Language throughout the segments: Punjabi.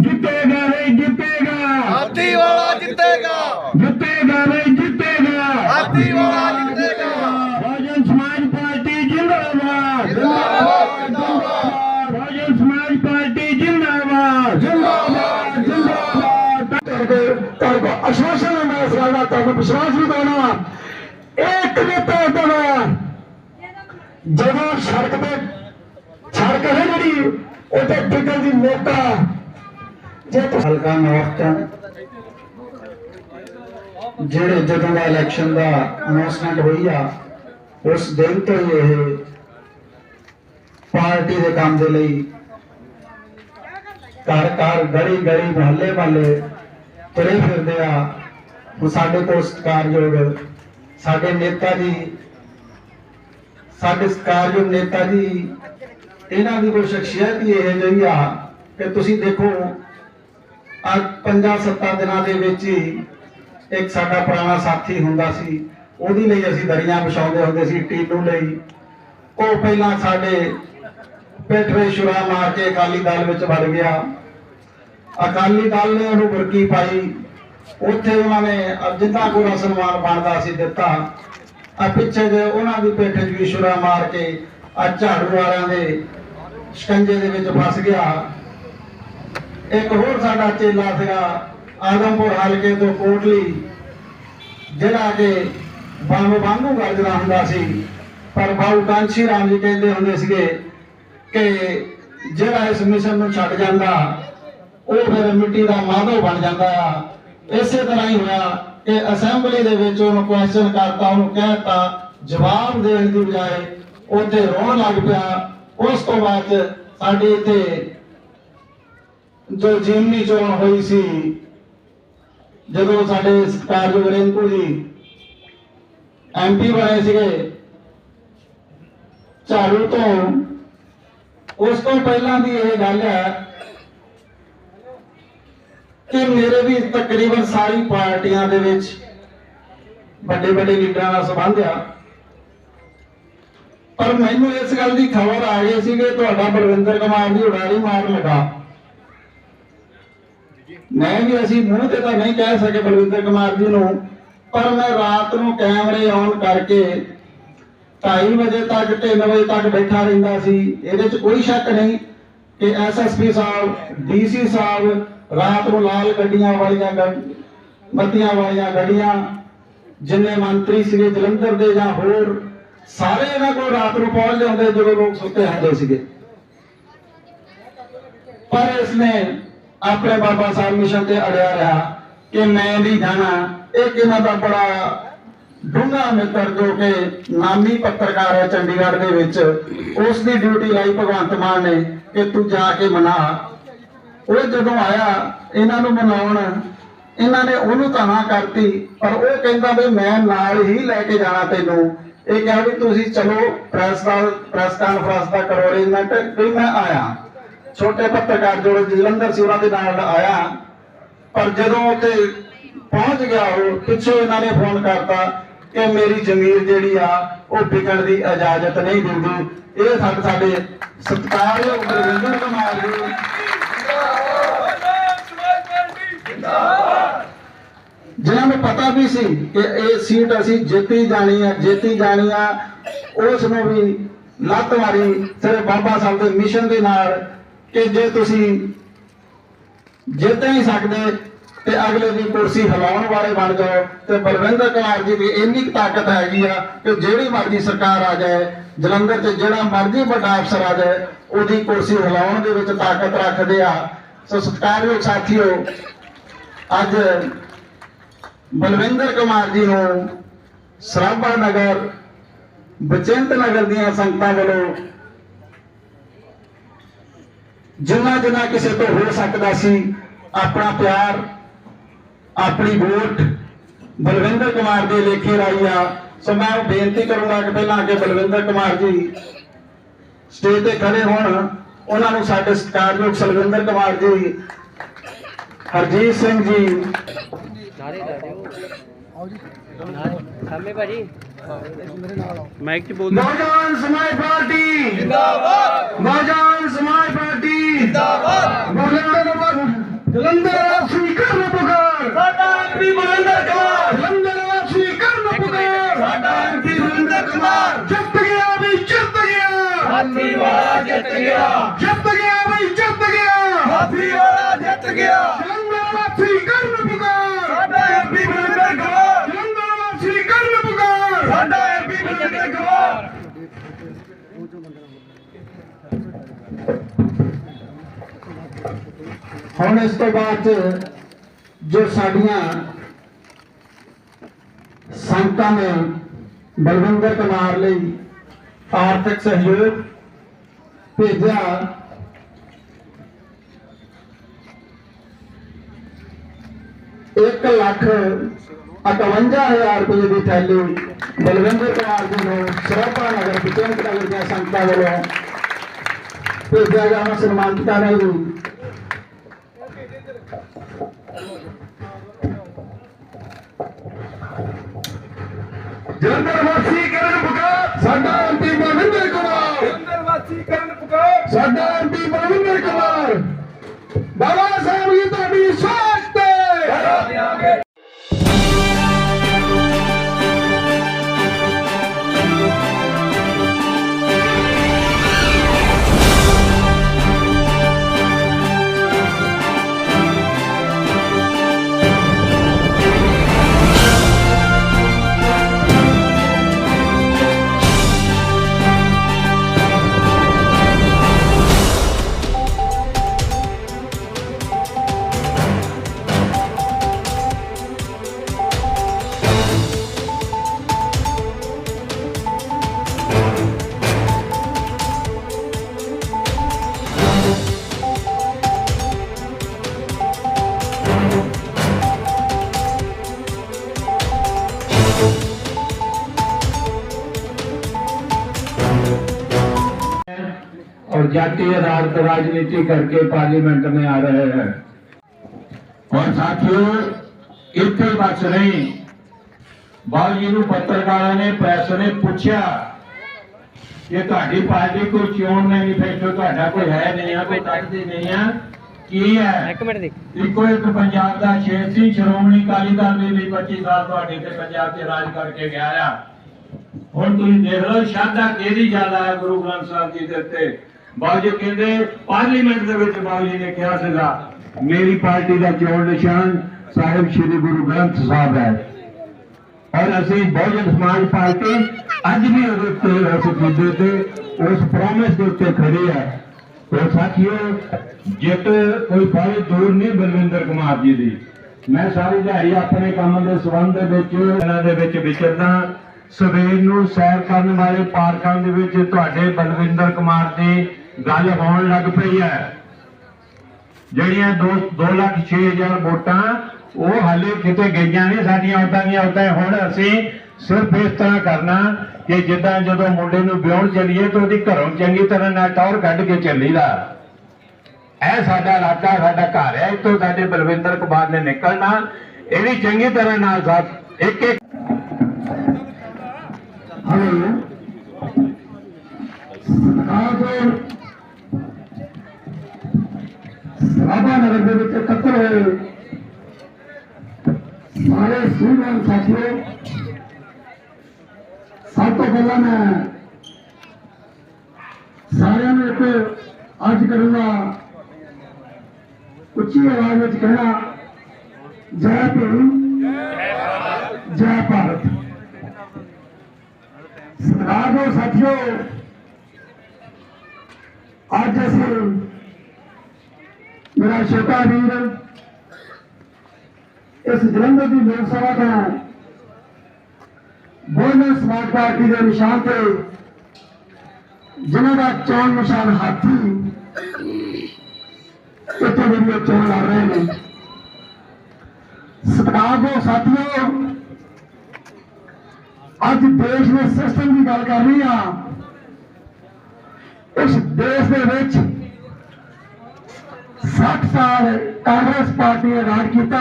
ਜਿੱਤੇਗਾ ਨਹੀਂ ਜਿੱਤੇਗਾ। ਹਾਥੀ ਵਾਲਾ ਜਿੱਤੇਗਾ। ਜਿੱਤੇਗਾ ਨਹੀਂ ਜਿੱਤੇਗਾ। ਹਾਥੀ ਵਾਲਾ ਜਿੱਤੇਗਾ। ਬਹੁਜਨ ਸਮਾਜ ਪਾਰਟੀ ਜਿੰਦਾਬਾਦ। ਜਿੰਦਾਬਾਦ ਬਹੁਜਨ ਸਮਾਜ ਪਾਰਟੀ ਜਿੰਦਾਬਾਦ। ਜਿੰਦਾਬਾਦ ਜਿੰਦਾਬਾਦ। ਕਰਦੇ ਅਸ਼ਵਾਸਨ ਮੈਂ ਦਾ ਤੁਹਾਨੂੰ ਵਿਸ਼ਵਾਸ ਵੀ ਦਿਵਾਉਣਾ ਇੱਕ ਨੇਤਾ ਦੇਣਾ। ਜਦੋਂ ਸੜਕ ਤੇ ਸੜਕ ਹੈ ਜਿਹੜੀ ਉਹਦੇ ਟਿਕਲ ਦੀ ਤੁਸੀਂ ਹਲਕਾ ਨੌਰਥ ਤੋਂ, ਜਿਹੜੇ ਜਦੋਂ ਦਾ ਇਲੈਕਸ਼ਨ ਦਾ ਅਨਾਉਂਸਮੈਂਟ ਹੋਈ ਆ, ਉਸ ਦਿਨ ਤੋਂ ਇਹ ਪਾਰਟੀ ਦੇ ਕੰਮ ਦੇ ਲਈ ਘਰ ਘਰ ਗਲੀ ਗਲੀ ਮੁਹੱਲੇ ਮਹੱਲੇ ਤੁਰੇ ਫਿਰਦੇ ਆ। ਉਹ ਸਾਡੇ ਕੋਲ ਸਤਿਕਾਰਯੋਗ ਸਾਡੇ ਨੇਤਾ ਜੀ, ਸਾਡੇ ਸਤਿਕਾਰਯੋਗ ਨੇਤਾ ਜੀ, ਇਹਨਾਂ ਦੀ ਕੋਈ ਸ਼ਖਸੀਅਤ ਹੀ ਇਹ ਜਿਹੀ ਆ ਕਿ ਤੁਸੀਂ ਦੇਖੋ ਅੱਜ ਪੰਜਾਂ ਸੱਤਾਂ ਦਿਨਾਂ ਦੇ ਵਿੱਚ ਹੀ ਇੱਕ ਸਾਡਾ ਪੁਰਾਣਾ ਸਾਥੀ ਹੁੰਦਾ ਸੀ, ਉਹਦੀ ਲਈ ਅਸੀਂ ਦਰੀਆਂ ਵਿਛਾਉਂਦੇ ਹੁੰਦੇ ਸੀ ਟੀਨੂ ਲਈ। ਉਹ ਪਹਿਲਾਂ ਸਾਡੇ ਪਿੱਠ 'ਤੇ ਛੁਰਾ ਮਾਰ ਕੇ ਅਕਾਲੀ ਦਲ ਵਿੱਚ ਵੜ ਗਿਆ। ਅਕਾਲੀ ਦਲ ਨੇ ਉਹਨੂੰ ਬੁਰਕੀ ਪਾਈ। ਉੱਥੇ ਉਹਨਾਂ ਨੇ ਜਿੱਦਾਂ ਕੋਈ ਸਨਮਾਨ ਬਣਦਾ ਸੀ ਦਿੱਤਾ। ਆ ਪਿੱਛੇ ਜੇ ਉਹਨਾਂ ਦੀ ਪਿੱਠ 'ਚ ਵੀ ਛੁਰਾ ਮਾਰ ਕੇ ਆ ਝਾੜੂ ਵਾਲਿਆਂ ਦੇ ਸ਼ਿਕੰਜੇ ਦੇ ਵਿੱਚ ਫਸ ਗਿਆ। ਇੱਕ ਹੋਰ ਸਾਡਾ ਚੇਲਾ ਸੀਗਾ, ਆਦਮਪੁਰ ਹਲਕੇ ਤੋਂ ਕੋਟਲੀ, ਜਿਹੜਾ ਕਿ ਬੰਬ ਵਾਂਗੂ ਗਰਜਦਾ ਹੁੰਦਾ ਸੀ। ਪਰ ਬਾਉ ਕਾਂਸ਼ੀ ਰਾਮ ਜੀ ਕਹਿੰਦੇ ਹੁੰਦੇ ਸੀਗੇ ਕਿ ਜਿਹੜਾ ਇਸ ਮਿਸ਼ਨ ਨੂੰ ਛੱਡ ਜਾਂਦਾ, ਉਹ ਫਿਰ ਮਿੱਟੀ ਦਾ ਮਾਧੋ ਬਣ ਜਾਂਦਾ ਆ। ਇਸੇ ਤਰ੍ਹਾਂ ਹੀ ਹੋਇਆ ਕਿ ਅਸੈਂਬਲੀ ਦੇ ਵਿੱਚ ਉਹਨੂੰ ਕੁਐਸਚਨ ਕਰਤਾ, ਉਹਨੂੰ ਕਹਿਤਾ, ਜਵਾਬ ਦੇਣ ਦੀ ਬਜਾਏ ਉੱਥੇ ਰੋਣ ਲੱਗ ਪਿਆ। ਉਸ ਤੋਂ ਬਾਅਦ ਸਾਡੇ ਇੱਥੇ ਜੋ ਜਿਮਨੀ ਚੋਣ ਹੋਈ ਸੀ, ਜਦੋਂ ਸਾਡੇ ਸਰਕਾਰ ਜੋ ਰਿੰਕੂ ਜੀ ਐਮਪੀ ਬਣੇ ਸੀਗੇ ਝਾੜੂ ਤੋਂ, ਉਸ ਤੋਂ ਪਹਿਲਾਂ ਦੀ ਇਹ ਗੱਲ ਹੈ ਕਿ ਮੇਰੇ ਵੀ ਤਕਰੀਬਨ ਸਾਰੀ ਪਾਰਟੀਆਂ ਦੇ ਵਿੱਚ ਵੱਡੇ ਵੱਡੇ ਲੀਡਰਾਂ ਨਾਲ ਸੰਬੰਧ ਆ। ਪਰ ਮੈਨੂੰ ਇਸ ਗੱਲ ਦੀ ਖਬਰ ਆ ਗਈ ਸੀ ਕਿ ਤੁਹਾਡਾ ਬਲਵਿੰਦਰ ਕੁਮਾਰ ਦੀ ਉਡਾਰੀ ਮਾਰ ਲਗਾ। ਮੈਂ ਵੀ ਅਸੀਂ ਮੂੰਹ ਤੇ ਤਾਂ ਨਹੀਂ ਕਹਿ ਸਕੇ ਬਲਵਿੰਦਰ ਕੁਮਾਰ ਜੀ ਨੂੰ, ਪਰ ਮੈਂ ਰਾਤ ਨੂੰ ਕੈਮਰੇ ਔਨ ਕਰਕੇ 2:30 ਵਜੇ ਤੱਕ 3 ਵਜੇ ਤੱਕ ਬੈਠਾ ਰਹਿੰਦਾ ਸੀ। ਇਹਦੇ 'ਚ ਕੋਈ ਸ਼ੱਕ ਨਹੀਂ ਕਿ ਐਸਐਸਪੀ ਸਾਹਿਬ ਡੀਸੀ ਸਾਹਿਬ ਰਾਤ ਨੂੰ ਲਾਲ ਗੱਡੀਆਂ ਵਾਲੀਆਂ ਬੱਤੀਆਂ ਵਾਲੀਆਂ ਗੱਡੀਆਂ, ਜਿੰਨੇ ਮੰਤਰੀ ਸੀਗੇ ਜਲੰਧਰ ਦੇ ਜਾਂ ਹੋਰ, ਸਾਰੇ ਇਹਨਾਂ ਕੋਲ ਰਾਤ ਨੂੰ ਪਹੁੰਚ ਜਾਂਦੇ ਜਦੋਂ ਲੋਕ ਸੁੱਤੇ ਹੁੰਦੇ ਸੀਗੇ। ਪਰ ਇਸਨੇ ਆਪਣੇ ਬਾਬਾ ਸਾਹਿਬ ਮਿਸ਼ਨ ਤੇ ਅੜਿਆ ਰਿਹਾ ਕਿ ਮੈਂ ਨਹੀਂ ਜਾਣਾ। ਇਹ ਕਿਨਾਂ ਦਾ ਬੜਾ ਡੂੰਘਾ ਮਿੱਤਰ ਜੋ ਕਿ ਨਾਮੀ ਪੱਤਰਕਾਰ ਹੈ ਚੰਡੀਗੜ੍ਹ ਦੇ ਵਿੱਚ ਉਸ ਦੀ ਡਿਊਟੀ ਲਾਈ ਭਗਵੰਤ ਮਾਨ ਨੇ ਕਿ ਤੂੰ ਜਾ ਕੇ ਮਨਾ। ਉਹ ਜਦੋਂ ਆਇਆ, ਇਹਨਾਂ ਨੂੰ ਮਨਾਉਣ, ਇਹਨਾਂ ਨੇ ਉਹਨੂੰ ਤਾਂ ਕਰਤੀ, ਪਰ ਉਹ ਕਹਿੰਦਾ ਵੀ ਮੈਂ ਨਾਲ ਹੀ ਲੈ ਕੇ ਜਾਣਾ ਤੈਨੂੰ। ਇਹ ਕਿਹਾ ਵੀ ਤੁਸੀਂ ਚਲੋ ਪ੍ਰੈਸ ਦਾ ਪ੍ਰੈਸ ਕਾਨਫਰੰਸ ਦਾ ਕਰੋ ਅਰੇਂਜਮੈਂਟ ਵੀ ਮੈਂ ਆਇਆ। ਛੋਟੇ ਪੱਤਰਕਾਰ ਜੋ ਜਲੰਧਰ ਸੀ, ਉਹਨਾਂ ਦੇ ਨਾਲ ਆਇਆ। ਪਰ ਜਦੋਂ ਉੱਥੇ ਪਹੁੰਚ ਗਿਆ ਉਹ, ਪਿੱਛੋਂ ਇਹਨਾਂ ਨੇ ਫੋਨ ਕਰਤਾ ਕਿ ਮੇਰੀ ਜ਼ਮੀਰ ਜਿਹੜੀ ਆ, ਉਹ ਵਿਕਣ ਦੀ ਇਜਾਜ਼ਤ ਨਹੀਂ ਦਿੰਦੀ। ਇਹ ਸਾਡੇ ਸਾਡੇ ਸਤਿਕਾਰਯੋਗ ਗੁਰਵਿੰਦਰ ਕੁਮਾਰ ਜੀ। ਜਿਨ੍ਹਾਂ ਨੂੰ ਪਤਾ ਵੀ ਸੀ ਕਿ ਇਹ ਸੀਟ ਅਸੀਂ ਜਿੱਤੀ ਜਾਣੀ ਆ, ਜਿੱਤੀ ਜਾਣੀ ਆ, ਉਸ ਨੂੰ ਵੀ ਲੱਤ ਮਾਰੀ। ਸਿਰਫ ਬਾਬਾ ਸਾਹਿਬ ਦੇ ਮਿਸ਼ਨ ਦੇ ਨਾਲ ਕਿ ਜੇ ਤੁਸੀਂ ਜਿੱਤ ਨਹੀਂ ਸਕਦੇ ਤੇ ਅਗਲੇ ਦੀ ਕੁਰਸੀ ਹਿਲਾਉਣ ਵਾਲੇ ਬਣ ਜਾਓ ਤੇ ਬਲਵਿੰਦਰ ਕੁਮਾਰ ਜੀ ਦੀ ਇੰਨੀ ਤਾਕਤ ਹੈਗੀ ਆ ਕਿ ਜਿਹੜੀ ਮਰਜ਼ੀ ਸਰਕਾਰ ਆ ਜਾਏ, ਜਲੰਧਰ 'ਚ ਜਿਹੜਾ ਮਰਜ਼ੀ ਵੱਡਾ ਅਫਸਰ ਆ ਜਾਏ, ਉਹਦੀ ਕੁਰਸੀ ਹਿਲਾਉਣ ਦੇ ਵਿੱਚ ਤਾਕਤ ਰੱਖਦੇ ਆ। ਸੋ ਸਤਿਕਾਰਯੋਗ ਸਾਥੀਓ, ਅੱਜ ਬਲਵਿੰਦਰ ਕੁਮਾਰ ਜੀ ਨੂੰ ਸਰਾਭਾ ਨਗਰ, ਬਚਿੰਤ ਨਗਰ ਦੀਆਂ ਸੰਗਤਾਂ ਵੱਲੋਂ ਜਿੰਨਾ ਜਿੰਨਾ ਕਿਸੇ ਤੋਂ ਹੋ ਸਕਦਾ ਸੀ, ਆਪਣਾ ਪਿਆਰ, ਆਪਣੀ ਵੋਟ ਬਲਵਿੰਦਰ ਕੁਮਾਰ ਦੇ ਲੇਖੇ ਰਾਈ ਆ। ਸੋ ਮੈਂ ਉਹ ਬੇਨਤੀ ਕਰੂੰਗਾ ਕਿ ਪਹਿਲਾਂ ਕਿ ਬਲਵਿੰਦਰ ਕੁਮਾਰ ਜੀ ਸਟੇਜ ਤੇ ਖੜੇ ਹੋਣ। ਉਹਨਾਂ ਨੂੰ ਸਾਡੇ ਸਤਿਕਾਰਯੋਗ ਸਲਵਿੰਦਰ ਕੁਮਾਰ ਜੀ, ਹਰਜੀਤ ਸਿੰਘ ਜੀ। ਨਾਰੇ ਲਾ ਦਿਓ ਨਾਰੇ ਸਾਹਮਣੇ ਭਾਜੀ। ਮਾਈਕ 'ਚ ਬੋਲ ਨੌਜਵਾਨ ਸਮਾਜ ਪਾਰਟੀ। ਜਿੰਦਾਬਾਦ। ਨੌਜਵਾਨ ਸਮਾਜ ਪਾਰਟੀ। ਜਿੰਦਾਬਾਦ। ਬਲਵਿੰਦਰ ਕੁਮਾਰ ਜਲੰਧਰ ਵਾਸੀ ਕਰਨ ਪੁਕਾਰ। ਸਾਡਾ ਐਮਪੀ ਬਲਵਿੰਦਰ ਕੁਮਾਰ। ਜਲੰਧਰ ਵਾਸੀ ਕਰਨ ਪੁਕਾਰ। ਸਾਡਾ ਐਮਪੀ ਬਲਵਿੰਦਰ ਕੁਮਾਰ। ਜਿੱਤ ਗਿਆ ਵੀ ਜਿੱਤ ਗਿਆ। ਹਾਥੀ ਵਾਲਾ ਜਿੱਤ ਗਿਆ ਜਿੱਤ ਗਿਆ ਵੀ ਜਿੱਤ ਗਿਆ ਹਾਥੀ ਵਾਲਾ ਜਿੱਤ ਗਿਆ ਜਲੰਧਰ ਵਾਸੀ ਕਰਨ ਪੁਕਾਰ ਸਾਡਾ ਐਮਪੀ ਬਲਵਿੰਦਰ ਕੁਮਾਰ ਜਲੰਧਰ ਵਾਸੀ ਕਰਨ ਪੁਕਾਰ ਸਾਡਾ ਐਮਪੀ ਬਲਵਿੰਦਰ ਕੁਮਾਰ ਹੁਣ ਇਸ ਤੋਂ ਬਾਅਦ 'ਚ ਜੋ ਸਾਡੀਆਂ ਸੰਗਤਾਂ ਨੇ ਬਲਵਿੰਦਰ ਕੁਮਾਰ ਲਈ ਆਰਥਿਕ ਸਹਿਯੋਗ ਭੇਜਿਆ, ਇੱਕ ਲੱਖ 51000 ਰੁਪਏ ਦੀ ਥੈਲੀ ਬਲਵਿੰਦਰ ਕੁਮਾਰ ਜੀ ਨੂੰ ਸਰੋਪਾ ਨਗਰ ਵਿਚਿੰਤ ਨਗਰ ਦੀਆਂ ਸੰਗਤਾਂ ਵੱਲੋਂ ਭੇਜਿਆ ਜਾਣਾ ਸਨਮਾਨਿਤ ਕਰ ਰਹੇ ਜੀ ਜਲੰਧਰ ਵਾਸੀ ਕਰਨ ਪੁਕਾਰ ਸਾਡਾ ਐਮਪੀ ਬਲਵਿੰਦਰ ਕੁਮਾਰ ਜਲੰਧਰ ਵਾਸੀ ਕਰਨ ਪੁਕਾਰ ਸਾਡਾ ਐਮਪੀ ਬਲਵਿੰਦਰ ਕੁਮਾਰ ਬਾਬਾ जातीय आधार पर राजनीति करके पार्लियामेंट में आ रहे हैं और साथियों ਇੱਥੇ ਬਸ ਨਹੀਂ ਬਾਲ ਜੀ ਨੂੰ ਪੱਤਰਕਾਰਾਂ ਨੇ ਪ੍ਰੈਸ ਨੇ ਪੁੱਛਿਆ ਕਿ ਤੁਹਾਡੀ ਪਾਰਟੀ ਕੋਈ ਚੋਣ ਮੈਨੀਫੈਸਟੋ ਤੁਹਾਡਾ ਕੋਈ ਹੈ ਨਹੀਂ ਆ ਕੋਈ ਕੱਢਦੀ ਨਹੀਂ ਆ ਕੀ ਹੈ ਇੱਕ ਮਿੰਟ ਦੇਖ ਇੱਕੋ ਇੱਕ ਪੰਜਾਬ ਦਾ ਸ਼ੇਰ ਸੀ ਸ਼੍ਰੋਮਣੀ ਅਕਾਲੀ ਦਲ ਨੇ ਵੀ 25 ਸਾਲ ਤੁਹਾਡੇ ਤੇ ਪੰਜਾਬ ਤੇ ਰਾਜ ਕਰਕੇ ਗਿਆ ਆ ਹੁਣ ਤੁਸੀਂ ਦੇਖ ਲਓ ਸ਼ਰਧਾ ਕਿਹਦੀ ਜ਼ਿਆਦਾ ਹੈ ਗੁਰੂ ਗ੍ਰੰਥ ਸਾਹਿਬ ਜੀ ਦੇ ਉੱਤੇ ਬਾਬੂ ਜੀ ਕਹਿੰਦੇ, ਪਾਰਲੀਮੈਂਟ ਦੇ ਵਿੱਚ ਬਾਬੂ ਜੀ ਨੇ ਕਿਹਾ ਸੀਗਾ, ਮੇਰੀ ਪਾਰਟੀ ਦਾ ਚੋਣ ਨਿਸ਼ਾਨ ਸਾਹਿਬ ਸ੍ਰੀ ਗੁਰੂ ਗ੍ਰੰਥ ਸਾਹਿਬ ਹੈ। ਔਰ ਅਸੀਂ ਬਹੁਜਨ ਸਮਾਜ ਪਾਰਟੀ ਅੱਜ ਵੀ ਉਹਦੇ ਉੱਤੇ ਉਸ ਮੁੱਦੇ ਤੇ ਉਸ ਪ੍ਰੋਮਿਸ ਦੇ ਉੱਤੇ ਖੜੀ ਹੈ ਤੇ ਸਾਥੀਓ, ਜਿੱਤ ਕੋਈ ਬਾਹਲੀ ਦੂਰ ਨਹੀਂ ਬਲਵਿੰਦਰ ਕੁਮਾਰ ਜੀ ਦੀ। ਮੈਂ ਸਾਰੀ ਦਿਹਾੜੀ ਆਪਣੇ ਕੰਮ ਦੇ ਸੰਬੰਧ ਦੇ ਵਿੱਚ, ਇਹਨਾਂ ਦੇ ਵਿੱਚ ਵਿਚਰਦਾ। ਸਵੇਰ ਨੂੰ ਸੈਰ ਕਰਨ ਵਾਲੇ ਪਾਰਕਾਂ ਦੇ ਵਿੱਚ ਤੁਹਾਡੇ ਬਲਵਿੰਦਰ ਕੁਮਾਰ ਜੀ ਗੱਲ ਹੋਣ ਲੱਗ ਪਈ ਹੈ। ਜਿਹੜੀਆਂ 2 ਲੱਖ 6000 ਵੋਟਾਂ, ਉਹ ਹਾਲੇ ਕਿਤੇ ਗਈਆਂ ਨਹੀਂ, ਸਾਡੀਆਂ ਵੋਟਾਂ ਦੀਆਂ ਵੋਟਾਂ ਹੁਣ ਅਸੀਂ ਸਿਰਫ ਇਸ ਤਰ੍ਹਾਂ ਕਰਨਾ ਕਿ ਜਿੱਦਾਂ ਜਦੋਂ ਮੁੰਡੇ ਨੂੰ ਵਿਆਹਣ ਚੱਲੀਏ ਤਾਂ ਉਹਦੀ ਘਰੋਂ ਚੰਗੀ ਤਰ੍ਹਾਂ ਨਾਲ ਟੌਰ ਕੱਢ ਕੇ ਚੱਲੀਦਾ ਇਹ ਸਾਡਾ ਇਲਾਕਾ, ਸਾਡਾ ਘਰ ਹੈ, ਇੱਥੋਂ ਸਾਡੇ ਬਲਵਿੰਦਰ ਕੁਮਾਰ ਨੇ ਨਿਕਲਣਾ। ਇਹ ਵੀ ਚੰਗੀ ਤਰ੍ਹਾਂ ਨਾਲ ਸਾਥ ਇੱਕ ਇੱਕ ਹਲੋ। ਆਜੋ ਸਭਾ ਨਗਰ ਦੇ ਵਿੱਚ ਇਕੱਤਰ ਹੋਏ ਸਾਰੇ ਸੂਝਵਾਨ ਸਾਥੀਓ ਸਭ ਤੋਂ ਪਹਿਲਾਂ ਮੈਂ ਸਾਰਿਆਂ ਨੂੰ ਇੱਕ ਅੱਜ ਕਰੂੰਗਾ ਉੱਚੀ ਆਵਾਜ਼ ਵਿੱਚ ਕਹਿਣਾ ਜੈ ਭੀਮ ਜੈ ਭਾਰਤ ਸਤਿਕਾਰਯੋਗ ਸਾਥੀਓ ਅੱਜ ਅਸੀਂ ਮੇਰਾ ਛੋਟਾ ਵੀਰ, ਇਸ ਜਲੰਧਰ ਦੀ ਲੋਕ ਸਭਾ ਤੋਂ ਬਹੁਜਨ ਸਮਾਜ ਪਾਰਟੀ ਦੇ ਨਿਸ਼ਾਨ ਤੇ ਜਿਨ੍ਹਾਂ ਦਾ ਚੋਣ ਨਿਸ਼ਾਨ ਹਾਥੀ ਇੱਥੇ ਮੇਰੀ ਚੋਣ ਲੜ ਰਹੇ ਨੇ। ਸਤਿਕਾਰਯੋਗ ਸਾਥੀਓ, ਅੱਜ ਦੇਸ਼ ਦੇ ਸਿਸਟਮ ਦੀ ਗੱਲ ਕਰ ਰਹੀ ਆ ਇਸ ਦੇਸ਼ ਦੇ ਵਿੱਚ 60 ਸਾਲ ਕਾਂਗਰਸ ਪਾਰਟੀ ਨੇ ਰਾਜ ਕੀਤਾ।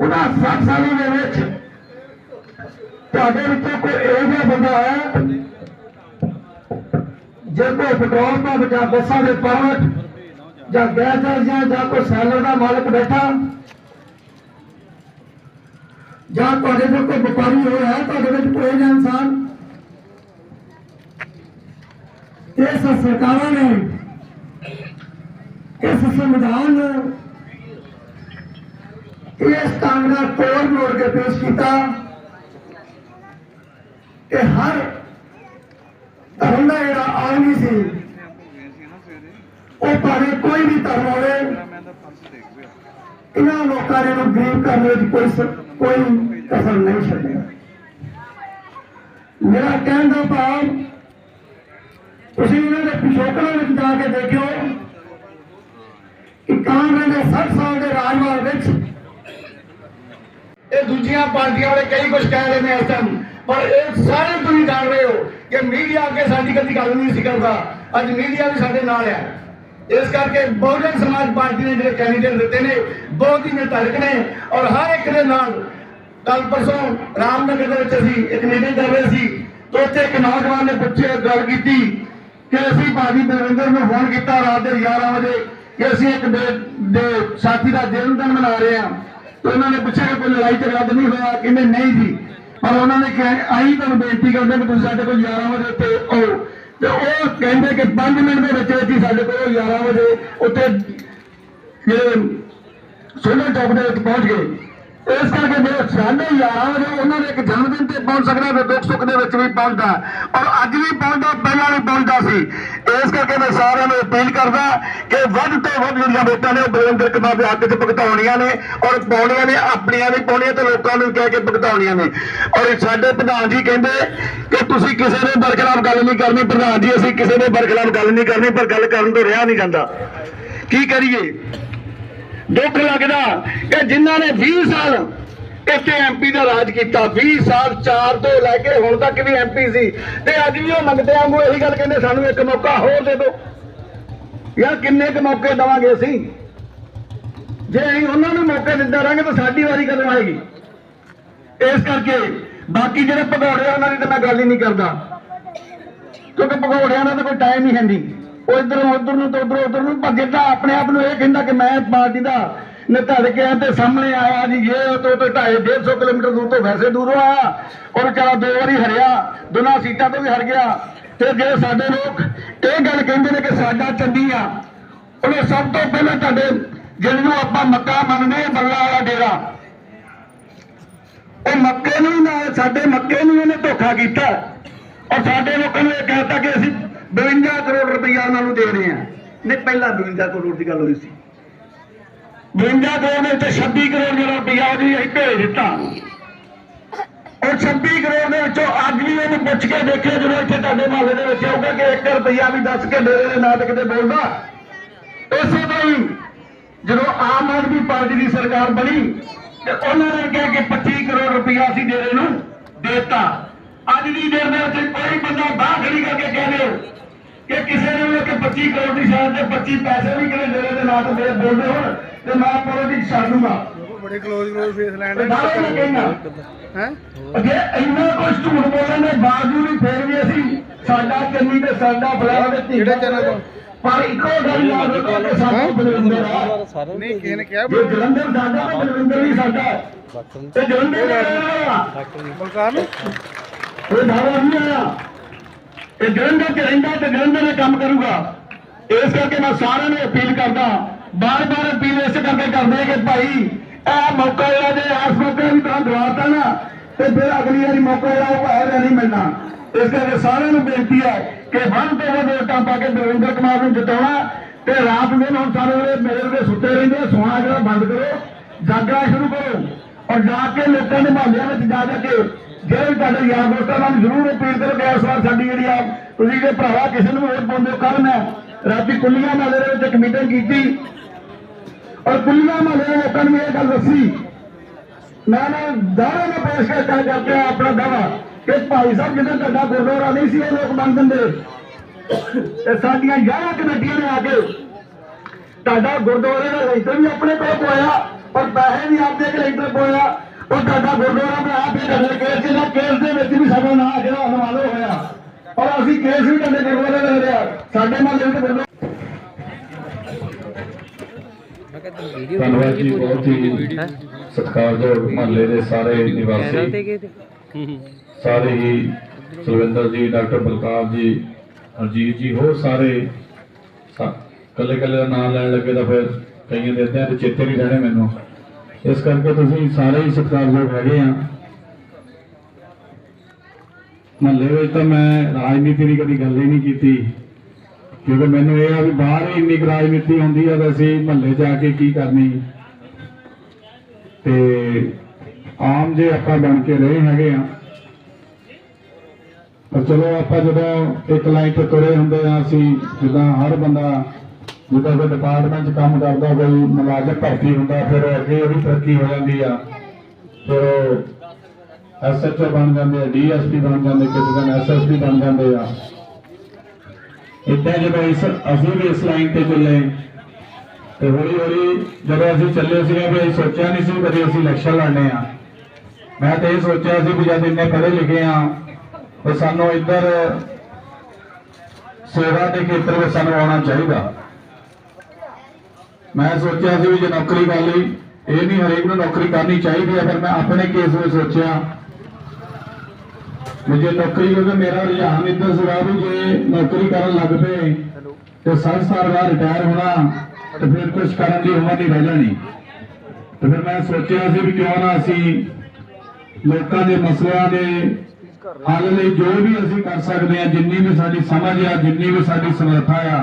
ਉਹਨਾਂ 60 ਸਾਲਾਂ ਦੇ ਵਿੱਚ ਤੁਹਾਡੇ ਵਿੱਚੋਂ ਕੋਈ ਇਹੋ ਜਿਹਾ ਬੰਦਾ ਹੈ ਜੇ ਕੋਈ ਪੈਟਰੋਲ ਪੰਪ ਜਾਂ ਬੱਸਾਂ ਦੇ ਪਰਮਿਟ ਜਾਂ ਗੈਸ ਏਜੰਸੀਆਂ ਜਾਂ ਕੋਈ ਸੈਲਰ ਦਾ ਮਾਲਕ ਬੈਠਾ? ਜਾਂ ਤੁਹਾਡੇ ਕੋਲ ਕੋਈ ਵਪਾਰੀ ਹੋਇਆ ਹੈ? ਤੁਹਾਡੇ ਵਿੱਚ ਕੋਈ ਨਾ ਇਨਸਾਨ? ਇਸ ਸਰਕਾਰਾਂ ਨੇ ਇਸ ਸੰਵਿਧਾਨ ਨੂੰ ਇਸ ਢੰਗ ਨਾਲ ਤੋੜ ਮੋੜ ਕੇ ਪੇਸ਼ ਕੀਤਾ ਕਿ ਹਰ ਧਰਮ ਦਾ ਜਿਹੜਾ ਆਦਮੀ ਸੀ, ਉਹ ਭਾਵੇਂ ਕੋਈ ਵੀ ਧਰਮ ਹੋਵੇ, ਇਹਨਾਂ ਲੋਕਾਂ ਨੇ ਨੂੰ ਗਰੀਬ ਕਰਨ ਵਿੱਚ ਕੋਈ ਕੋਈ ਕਸਰ ਨਹੀਂ ਛੱਡਿਆ। ਮੇਰਾ ਕਹਿਣ ਦਾ ਭਾਵ, ਤੁਸੀਂ ਇਹਨਾਂ ਦੇ ਪਿਛੋਕੜਾਂ ਵਿੱਚ ਜਾ ਕੇ ਦੇਖਿਓ ਕਾਂਗਰਸ ਦੇ 60 ਸਾਲ ਦੇ ਰਾਜਵਾਲ ਵਿੱਚ ਇਹ ਦੂਜੀਆਂ ਪਾਰਟੀਆਂ ਵਾਲੇ ਕਈ ਕੁਝ ਕਹਿ ਰਹੇ ਨੇ ਇਸ ਟਾਈਮ ਪਰ ਇਹ ਸਾਰੇ ਤੁਸੀਂ ਜਾਣ ਰਹੇ ਹੋ ਕਿ ਮੀਡੀਆ ਅੱਗੇ ਸਾਡੀ ਕਦੀ ਗੱਲ ਨਹੀਂ ਸੀ ਕਰਦਾ। ਅੱਜ ਮੀਡੀਆ ਵੀ ਸਾਡੇ ਨਾਲ ਹੈ। ਇਸ ਕਰਕੇ ਬਹੁਜਨ ਸਮਾਜ ਪਾਰਟੀ ਨੇ ਜਿਹੜੇ ਕੈਂਡੀਡੇਟ ਦਿੱਤੇ ਨੇ, ਬਹੁਤ ਹੀ ਨਿਰਧਾਰਕ ਨੇ ਔਰ ਹਰ ਇੱਕ ਦੇ ਨਾਲ ਕੱਲ ਪਰਸੋਂ ਰਾਮਨਗਰ ਦੇ ਵਿੱਚ ਅਸੀਂ ਇੱਕ ਮੀਟਿੰਗ ਕਰ ਰਹੇ ਸੀ, ਤੇ ਉੱਥੇ ਇੱਕ ਨੌਜਵਾਨ ਨੇ ਪੁੱਛਿਆ ਗੱਲ ਕੀਤੀ ਕਿ ਅਸੀਂ ਭਾਜੀ ਬਲਵਿੰਦਰ ਨੂੰ ਫੋਨ ਕੀਤਾ ਰਾਤ ਦੇ 11 ਵਜੇ। ਕਿ ਅਸੀਂ ਇੱਕ ਦੇ ਸਾਥੀ ਦਾ ਜਨਮ ਦਿਨ ਮਨਾ ਰਹੇ ਹਾਂ ਤੇ ਉਹਨਾਂ ਨੇ ਪੁੱਛਿਆ ਕਿ ਕੋਈ ਲੜਾਈ ਝਗੜਾ ਤਾਂ ਨਹੀਂ ਹੋਇਆ? ਕਹਿੰਦੇ ਨਹੀਂ ਜੀ। ਪਰ ਉਹਨਾਂ ਨੇ ਕਿਹਾ ਆਈ ਤੁਹਾਨੂੰ ਬੇਨਤੀ ਕਰਦੇ ਕਿ ਤੁਸੀਂ ਸਾਡੇ ਕੋਲ 11 ਵਜੇ ਤੇ ਆਓ। ਤੇ ਉਹ ਕਹਿੰਦੇ ਕਿ 5 ਮਿੰਟ ਦੇ ਵਿੱਚ ਵਿੱਚ ਹੀ ਸਾਡੇ ਕੋਲ 11 ਵਜੇ ਉੱਥੇ ਜਿਹੜੇ ਸੋਲਰ ਚੌਕ ਦੇ ਵਿੱਚ ਪਹੁੰਚ ਗਏ। ਇਸ ਕਰਕੇ ਮੇਰੇ ਸਾਡੇ 11 ਵਜੇ ਉਹਨਾਂ ਦੇ ਇੱਕ ਜਨਮ ਦਿਨ ਤੇ ਪਹੁੰਚ ਸਕਦਾ ਤੇ ਦੁੱਖ ਸੁੱਖ ਦੇ ਵਿੱਚ ਵੀ ਪਹੁੰਚਦਾ। ਔਰ ਅੱਜ ਵੀ ਪਹੁੰਚਦਾ, ਪਹਿਲਾਂ ਵੀ ਪਹੁੰਚਦਾ ਸੀ। ਇਸ ਕਰਕੇ ਮੈਂ ਸਾਰਿਆਂ ਨੂੰ ਅਪੀਲ ਕਰਦਾ ਕਿ ਵੱਧ ਤੋਂ ਵੱਧ ਜਿਹੜੀਆਂ ਵੋਟਾਂ ਨੇ ਉਹ ਬਲਵਿੰਦਰ ਕੁਮਾਰ ਦੇ ਹੱਕ 'ਚ ਭੁਗਤਾਉਣੀਆਂ ਨੇ ਔਰ ਪਾਉਣੀਆਂ ਨੇ, ਆਪਣੀਆਂ ਵੀ ਪਾਉਣੀਆਂ ਤੇ ਲੋਕਾਂ ਨੂੰ ਕਹਿ ਕੇ ਭੁਗਤਾਉਣੀਆਂ ਨੇ। ਔਰ ਸਾਡੇ ਪ੍ਰਧਾਨ ਜੀ ਕਹਿੰਦੇ ਕਿ ਤੁਸੀਂ ਕਿਸੇ ਦੇ ਬਰਖਲਾਫ ਗੱਲ ਨਹੀਂ ਕਰਨੀ, ਪ੍ਰਧਾਨ ਜੀ, ਅਸੀਂ ਕਿਸੇ ਦੇ ਬਰਖਲਾਫ ਗੱਲ ਨਹੀਂ ਕਰਨੀ, ਪਰ ਗੱਲ ਕਰਨ ਤੋਂ ਰਿਹਾ ਨਹੀਂ ਜਾਂਦਾ। ਕੀ ਕਰੀਏ? ਦੁੱਖ ਲੱਗਦਾ ਕਿ ਜਿਨ੍ਹਾਂ ਨੇ 20 ਸਾਲ ਇੱਥੇ ਐਮਪੀ ਦਾ ਰਾਜ ਕੀਤਾ 20 ਸਾਲ 4 ਤੋਂ ਲੈ ਕੇ ਹੁਣ ਤੱਕ ਵੀ ਐਮਪੀ ਸੀ। ਤੇ ਅੱਜ ਵੀ ਉਹ ਮੰਗਦੇ ਵਾਂਗੂ ਇਹੀ ਗੱਲ ਕਹਿੰਦੇ, ਸਾਨੂੰ ਇੱਕ ਮੌਕਾ ਹੋਰ ਦੇ ਦਿਓ। ਯਾਰ ਕਿੰਨੇ ਕੁ ਮੌਕੇ ਦਵਾਂਗੇ ਅਸੀਂ? ਜੇ ਅਸੀਂ ਉਹਨਾਂ ਨੂੰ ਮੌਕੇ ਦਿੰਦੇ ਰਾਂਗੇ ਤਾਂ ਸਾਡੀ ਵਾਰੀ ਕਦੋਂ ਆਏਗੀ? ਇਸ ਕਰਕੇ ਬਾਕੀ ਜਿਹੜੇ ਭਗੌੜੇ ਉਹਨਾਂ ਦੀ ਤਾਂ ਮੈਂ ਗੱਲ ਹੀ ਨਹੀਂ ਕਰਦਾ। ਕਿਉਂਕਿ ਭਗੌੜਿਆਂ ਦਾ ਤਾਂ ਕੋਈ ਟਾਈਮ ਹੀ ਹੈ ਨਹੀਂ। ਉਹ ਇੱਧਰ ਨੂੰ ਨੂੰ ਤੇ ਉੱਧਰ ਉੱਧਰ ਨੂੰ, ਪਰ ਆਪਣੇ ਆਪ ਨੂੰ ਇਹ ਕਹਿੰਦਾ ਕਿ ਮੈਂ ਪਾਰਟੀ ਦਾ ਨਿਧਾਰਕ ਆ ਤੇ ਸਾਹਮਣੇ ਆਇਆ ਜੀ, ਇਹ ਤੋਂ ਤੇ 250 ਕਿਲੋਮੀਟਰ ਦੂਰ ਤੋਂ ਵੈਸੇ ਦੂਰੋਂ ਆਇਆ, ਔਰ ਵਿਚਾਰਾ ਦੋ ਵਾਰੀ ਹਰਿਆ, ਦੋਨਾਂ ਸੀਟਾਂ ਤੋਂ ਵੀ ਹਰ ਗਿਆ। ਤੇ ਜਿਹੜੇ ਸਾਡੇ ਲੋਕ ਇਹ ਗੱਲ ਕਹਿੰਦੇ ਨੇ ਕਿ ਸਾਡਾ ਚੰਦੀ ਆ, ਉਹਨੇ ਸਭ ਤੋਂ ਪਹਿਲਾਂ ਤੁਹਾਡੇ ਜਿਹਨੂੰ ਆਪਾਂ ਮੱਕਾ ਮੰਨਦੇ ਆ ਬੱਲਾ ਵਾਲਾ ਡੇਰਾ। ਉਹ ਮੱਕੇ ਨੂੰ ਹੀ ਨਾ, ਸਾਡੇ ਮੱਕੇ ਨੂੰ ਇਹਨੇ ਧੋਖਾ ਕੀਤਾ। ਔਰ ਸਾਡੇ ਲੋਕਾਂ ਨੂੰ ਇਹ ਕਹਿਤਾ ਕਿ ਅਸੀਂ 52 ਕਰੋੜ ਰੁਪਈਆ ਉਹਨਾਂ ਨੂੰ ਦੇ ਰਹੇ ਹਾਂ ਨਹੀਂ, ਪਹਿਲਾਂ 52 ਕਰੋੜ ਦੀ ਗੱਲ ਹੋਈ ਸੀ। 52 ਕਰੋੜ ਦੇ ਉੱਤੇ 26 ਕਰੋੜ ਜਿਹੜਾ ਰੁਪਈਆ ਉਹਦੀ ਅਸੀਂ ਭੇਜ ਦਿੱਤਾ। ਔਰ 26 ਕਰੋੜ ਦੇ ਵਿੱਚੋਂ ਅੱਜ ਵੀ ਉਹਨੂੰ ਪੁੱਛ ਕੇ ਦੇਖਿਓ ਜਦੋਂ ਇੱਥੇ ਤੁਹਾਡੇ ਮਹੱਲੇ ਦੇ ਵਿੱਚ ਆਊਗਾ ਕਿ 1 ਰੁਪਈਆ ਵੀ ਦੱਸ ਕੇ ਡੇਰੇ ਦੇ ਨਾਂ ਤੇ ਕਿਤੇ ਬੋਲਦਾ। ਇਸੇ ਤਰ੍ਹਾਂ ਹੀ ਜਦੋਂ ਆਮ ਆਦਮੀ ਪਾਰਟੀ ਦੀ ਸਰਕਾਰ ਬਣੀ, ਤੇ ਉਹਨਾਂ ਨੇ ਕਿਹਾ ਕਿ 25 ਕਰੋੜ ਰੁਪਇਆ ਅਸੀਂ ਡੇਰੇ ਨੂੰ ਦੇਤਾ। ਅੱਜ ਦੀ ਦੇਰ ਦੇ ਵਿੱਚ ਕੋਈ ਬੰਦਾ ਬਾਹਰ ਖੜੀ ਕਰਕੇ ਕਹਿ ਦਿਓ ਕਿ ਕਿਸੇ ਨੇ ਵੀ ਕਿ 25 ਕਰੋੜ ਦੀ ਸ਼ਾਇਦ ਤੇ 25 ਪੈਸੇ ਵੀ ਕਿਤੇ ਡੇਰੇ ਦੇ ਨਾਂ ਤੇ ਦੇ ਬੋਲਦੇ ਹੋਣ ਤੇ ਮੈਂ ਪੋਲਿਟਿਕਸ ਛੱਡ ਦੂੰਗਾ। ਬੜੇ ਕਲੋਜ਼ ਕਲੋਜ਼ ਫੇਸ ਲੈਣ ਕਹਿਣਾ ਹੈ? ਅਗੇ ਇੰਨਾ ਕੁਝ ਝੂਠ ਬੋਲਣ ਦੇ ਬਾਵਜੂਦ ਵੀ ਫਿਰ ਵੀ ਅਸੀਂ ਸਾਡਾ ਚੰਨੀ ਤੇ ਸਾਡਾ ਫਲਾਣਾ ਤੇ ਕਿਹੜੇ ਚੈਨਲ ਤੋਂ? ਪਰ ਇੱਕੋ ਗੱਲ ਯਾਦ ਰੱਖੋ ਕਿ ਸਾਡਾ ਬਲਵਿੰਦਰ ਨਹੀਂ ਕਿਸੇ ਨੇ ਕਿਹਾ ਜੇ ਜਲੰਧਰ ਸਾਡਾ ਤਾਂ ਬਲਵਿੰਦਰ ਵੀ ਸਾਡਾ ਹੈ। ਤੇ ਜਲੰਧਰ ਦਾ ਬਲਕਾਰ ਨੂੰ? ਕੋਈ ਦਾਵਾ ਨਹੀਂ ਆਇਆ। ਇਹ ਜਲੰਧਰ ਚ ਰਹਿੰਦਾ ਤੇ ਜਲੰਧਰ ਦੇ ਕੰਮ ਕਰੂਗਾ। ਇਸ ਕਰਕੇ ਮੈਂ ਸਾਰਿਆਂ ਨੂੰ ਅਪੀਲ ਕਰਦਾ ਬਾਰ-ਬਾਰ ਅਪੀਲ ਇਸ ਕਰਕੇ ਕਰਦੇ ਕਿ ਭਾਈ ਇਹ ਮੌਕਾ ਜਿਹੜਾ ਜੇ ਇਸ ਮੌਕੇ ਵੀ ਤਾਂ ਦਵਾਤਾ ਨਾ ਤੇ ਫਿਰ ਅਗਲੀ ਵਾਰੀ ਮੌਕਾ ਜਿਹੜਾ ਉਹ ਆਇਆ ਨਹੀਂ ਮਿਲਣਾ। ਇਸ ਕਰਕੇ ਸਾਰਿਆਂ ਨੂੰ ਬੇਨਤੀ ਹੈ ਕਿ ਵੱਧ ਤੋਂ ਵੱਧ ਵੋਟਾਂ ਪਾ ਕੇ ਦਵਿੰਦਰ ਕੁਮਾਰ ਨੂੰ ਜਿਤਾਉਣਾ ਤੇ ਰਾਤ ਦਿਨ ਹੁਣ ਸਾਰੇ ਵੇਲੇ ਮੇਰੇ ਦੇ ਸੁੱਤੇ ਰਹਿੰਦੇ ਆ, ਸੋਣਾ ਜਿਹੜਾ ਬੰਦ ਕਰੋ ਜਾਗਣਾ ਸ਼ੁਰੂ ਕਰੋ ਔਰ ਜਾ ਕੇ ਲੋਕਾਂ ਦੇ ਮਹੱਲਿਆਂ ਵਿੱਚ ਜਾ ਜਾ ਕੇ ਜਿਹੜੇ ਤੁਹਾਡੇ ਯਾਰ ਦੋਸਤਾਂ ਨਾਲ ਜ਼ਰੂਰ ਅਪੀਲ ਕਰੋ ਕਿ ਇਸ ਵਾਰ ਸਾਡੀ ਜਿਹੜੀ ਆ, ਤੁਸੀਂ ਜੇ ਭਰਾਵਾ, ਕਿਸੇ ਨੂੰ ਵੋਟ ਪਾਉਂਦੇ ਹੋ ਕੱਲ ਮੈਂ ਰਾਤੀ ਕੁੱਲੀਆਂ ਮਹੱਲੇ ਦੇ ਵਿੱਚ ਇੱਕ ਮੀਟਿੰਗ ਕੀਤੀ। ਔਰ ਕੁੱਲੀਆਂ ਮਹੱਲੇ ਦੇ ਲੋਕਾਂ ਨੂੰ ਇਹ ਗੱਲ ਦੱਸੀ। ਮੈਂ ਨਾ ਦਾਅਵਾ ਨਾਲ ਪੇਸ਼ ਕਰਦਾ ਕਰਕੇ ਆਪਣਾ ਦਾਵਾ ਕਿ ਭਾਈ ਸਾਹਿਬ, ਜਦੋਂ ਤੁਹਾਡਾ ਗੁਰਦੁਆਰਾ ਨਹੀਂ ਸੀ, ਇਹ ਲੋਕ ਮੰਨ ਦਿੰਦੇ ਤੇ ਸਾਡੀਆਂ 11 ਕਮੇਟੀਆਂ ਨੇ ਆ ਕੇ ਤੁਹਾਡਾ ਗੁਰਦੁਆਰੇ ਦਾ ਲੈਂਟਰ ਵੀ ਆਪਣੇ ਕੋਲ ਪਵਾਇਆ, ਔਰ ਪੈਸੇ ਵੀ ਆਪਦੇ ਕੋਲ ਲੈਂਟਰ ਪਵਾਇਆ। ਔਰ ਤੁਹਾਡਾ ਗੁਰਦੁਆਰਾ ਮੈਂ ਆਪ ਹੀ ਤੁਹਾਡੇ ਕੇਸ ਜਿਹੜਾ ਕੇਸ ਦੇ ਵਿੱਚ ਵੀ ਸਾਡਾ ਨਾਂ ਜਿਹੜਾ ਅਨਵਾਲੋ ਹੋਇਆ। ਔਰ ਅਸੀਂ ਕੇਸ ਵੀ ਤੁਹਾਡੇ ਗੁਰਦੁਆਰੇ ਦੇ ਲਿਆ। ਸਾਡੇ ਮਹੱਲੇ ਵਿੱਚ ਗੁਰਦੁਆਰਾ ਧੰਨਵਾਦ ਜੀ ਬਹੁਤ ਹੀ ਸਤਿਕਾਰਯੋਗ ਮਹੱਲੇ ਦੇ ਸਾਰੇ ਤੇ ਨਿਵਾਸੀ। ਤੇ। ਸਾਰੇ ਹੀ ਸੁਲਵਿੰਦਰ ਜੀ ਡਾਕਟਰ ਬਲਕਾਰ ਜੀ ਅਰਜੀਤ ਜੀ ਹੋਰ ਸਾਰੇ ਕੱਲੇ ਕੱਲੇ ਦਾ ਨਾਮ ਲੈਣ ਲੱਗੇ ਤਾਂ ਫਿਰ ਕਈਆਂ ਦੇ ਅੱਧਿਆਂ ਦੇ ਚੇਤੇ ਨਹੀਂ ਰਹਿਣੇ ਮੈਨੂੰ। ਇਸ ਕਰਕੇ ਤੁਸੀਂ ਸਾਰੇ ਹੀ ਸਤਿਕਾਰਯੋਗ ਹੈਗੇ ਆ। ਮਹੱਲੇ ਵਿੱਚ ਤਾਂ ਮੈਂ ਰਾਜਨੀਤੀ ਦੀ ਕਦੀ ਗੱਲ ਹੀ ਨਹੀਂ ਕੀਤੀ। ਕਿਉਂਕਿ ਮੈਨੂੰ ਇਹ ਆ ਵੀ ਬਾਹਰ ਹੀ ਇੰਨੀ ਕੁ ਰਾਜਨੀਤੀ ਹੁੰਦੀ ਆ, ਤਾਂ ਅਸੀਂ ਮਹੱਲੇ ਜਾ ਕੇ ਕੀ ਕਰਨੀ। ਤੇ ਆਮ ਜੇ ਆਪਾਂ ਬਣ ਕੇ ਰਹੇ ਹੈਗੇ ਆ ਪਰ ਚਲੋ ਆਪਾਂ ਜਦੋਂ ਇੱਕ ਲਾਈਨ ਤੇ ਤੁਰੇ ਹੁੰਦੇ ਆ, ਅਸੀਂ ਜਿੱਦਾਂ ਹਰ ਬੰਦਾ ਜਿੱਦਾਂ ਕੋਈ ਡਿਪਾਰਟਮੈਂਟ 'ਚ ਕੰਮ ਕਰਦਾ, ਕੋਈ ਮੁਲਾਜ਼ਮ ਭਰਤੀ ਹੁੰਦਾ, ਫਿਰ ਉਹ ਅੱਗੇ ਉਹਦੀ ਤਰੱਕੀ ਹੋ ਜਾਂਦੀ ਆ। ਫਿਰ ਉਹ ਐਸਐਚਓ ਬਣ ਜਾਂਦੇ ਆ ਡੀਐਸਪੀ ਬਣ ਜਾਂਦੇ, ਕਿਸੇ ਦਿਨ ਐਸਐਸਪੀ ਬਣ ਜਾਂਦੇ ਆ। ਇੱਦਾਂ ਜਦੋਂ ਇਸ, ਅਸੀਂ ਵੀ ਇਸ ਲਾਈਨ ਤੇ ਚੱਲੇ, ਤੇ ਹੌਲੀ ਹੌਲੀ ਜਦੋਂ ਅਸੀਂ ਚੱਲੇ ਸੀਗੇ, ਵੀ ਅਸੀਂ ਸੋਚਿਆ ਨਹੀਂ ਸੀ ਕਦੇ ਅਸੀਂ ਇਲੈਕਸ਼ਨ ਲੜਨੇ ਆ। ਮੈਂ ਤਾਂ ਇਹ ਸੋਚਿਆ ਸੀ ਵੀ ਜਦ ਇੰਨੇ ਪੜ੍ਹੇ ਲਿਖੇ ਆ, ਤੇ ਸਾਨੂੰ ਇੱਧਰ ਸੇਵਾ ਦੇ ਖੇਤਰ ਵਿੱਚ ਸਾਨੂੰ ਆਉਣਾ ਚਾਹੀਦਾ। ਮੈਂ ਸੋਚਿਆ ਸੀ ਵੀ ਜੇ ਨੌਕਰੀ ਕਰ ਲਈ, ਇਹ ਨਹੀਂ ਹਰੇਕ ਨੂੰ ਨੌਕਰੀ ਕਰਨੀ ਚਾਹੀਦੀ ਹੈ, ਪਰ ਮੈਂ ਆਪਣੇ ਕੇਸ ਵਿੱਚ ਸੋਚਿਆ। ਵੀ ਨੌਕਰੀ, ਕਿਉਂਕਿ ਮੇਰਾ ਰੁਝਾਨ ਇੱਧਰ ਸੀਗਾ ਵੀ ਜੇ ਨੌਕਰੀ ਕਰਨ ਲੱਗ ਪਏ ਤੇ 60 ਸਾਲ ਬਾਅਦ ਰਿਟਾਇਰ ਹੋਣਾ, ਤੇ ਫਿਰ ਕੁਝ ਕਰਨ ਦੀ ਉਮਰ ਨਹੀਂ ਰਹਿ ਜਾਣੀ। ਤੇ ਫਿਰ ਮੈਂ ਸੋਚਿਆ ਸੀ ਵੀ ਕਿਉਂ ਨਾ ਅਸੀਂ ਲੋਕਾਂ ਦੇ ਮਸਲਿਆਂ ਦੇ ਹੱਲ ਲਈ ਜੋ ਵੀ ਅਸੀਂ ਕਰ ਸਕਦੇ ਹਾਂ, ਜਿੰਨੀ ਵੀ ਸਾਡੀ ਸਮਝ ਆ, ਜਿੰਨੀ ਵੀ ਸਾਡੀ ਸਮਰੱਥਾ ਆ